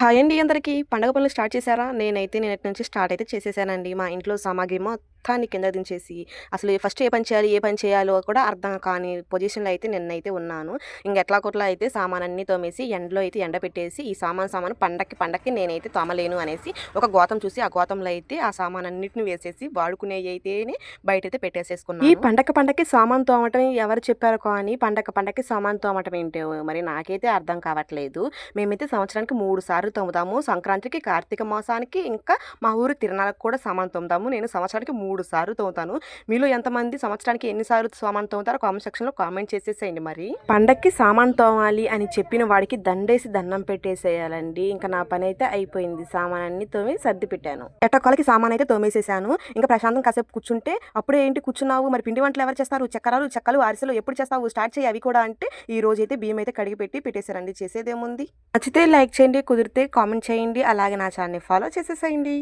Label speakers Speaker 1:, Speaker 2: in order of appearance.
Speaker 1: Hi అండి అందరికీ. పండగ పనులు స్టార్ట్ చేశారా? నేనైతే నిన్నటి నుంచి స్టార్ట్ అయితే చేసేసానండి. మా ఇంట్లో సామాగ్రి మొత్తాన్ని కింద దించేసి, అసలు ఫస్ట్ ఏ పని చేయాలి, ఏ పని చేయాలో కూడా అర్థం కాని పొజిషన్‌లో అయితే నిన్నైతే ఉన్నాను. ఇంగ ఎట్లా కొట్లా అయితే సామానన్నీ తోమేసి, ఎండలో అయితే ఎండబెట్టేసి, ఈ సామాను, సామాను పండక్కి, పండక్కి నేనైతే తోమలేను అనేసి ఒక గోతం చూసి, ఆ గోతంలో అయితే ఆ సామానన్నిటిని వేసేసి, వాడుకునేయైతేనే బయటైతే
Speaker 2: ఈ
Speaker 1: పెట్టేసేసుకున్నాను.
Speaker 2: పండగ పండక్కి సామాను తోమటం ఎవరు చెప్పారో కానీ, పండగ పండక్కి సామాను తోమటం ఏంటో మరి నాకైతే అర్థం కావట్లేదు. మేమైతే సంవత్సరానికి మూడు సార్లు తోముతాము. సంక్రాంతికి, కార్తీక మాసానికి, ఇంకా మా ఊరు తిరణాలకు కూడా సామాను తోముతాము. నేను సంవత్సరానికి మూడు మూడు సార్లు తోముతాను. మీలో ఎంతమంది సంవత్సరానికి ఎన్నిసార్లు సామాన్ సామాను తోముతారో కామెంట్ సెక్షన్‌లో కామెంట్ చేసేసేయండి మరి. పండక్కి సామాను తోమాలి అని చెప్పిన వాడికి దండేసి దండం పెట్టేసేయాలండి. ఇంకా నా పనైతే అయిపోయింది. సామానన్నీ తోమి సర్ది పెట్టాను. ఎట్టకొలకి సామాన్ అయితే తోమేసేసాను. ఇంకా ప్రశాంతం కాసేపు కూర్చుంటే, అప్పుడే ఏంటి కూర్చున్నావు మరి పిండి వంటలు ఎవరు చేస్తారు? చక్కరాలు, చెక్కలు, అరిసెలు ఎప్పుడు చేస్తావు? స్టార్ట్ చేయి అవి కూడా అంటే, ఈ రోజైతే బియ్యం అయితే కడిగి పెట్టి పెట్టేసారండి. చేసేదేముంది. నచ్చితే లైక్ చేయండి. కుదిరితే కామెంట్ చేయండి. అలాగే నా ఛానల్‌ని ఫాలో చేసేసేయండి.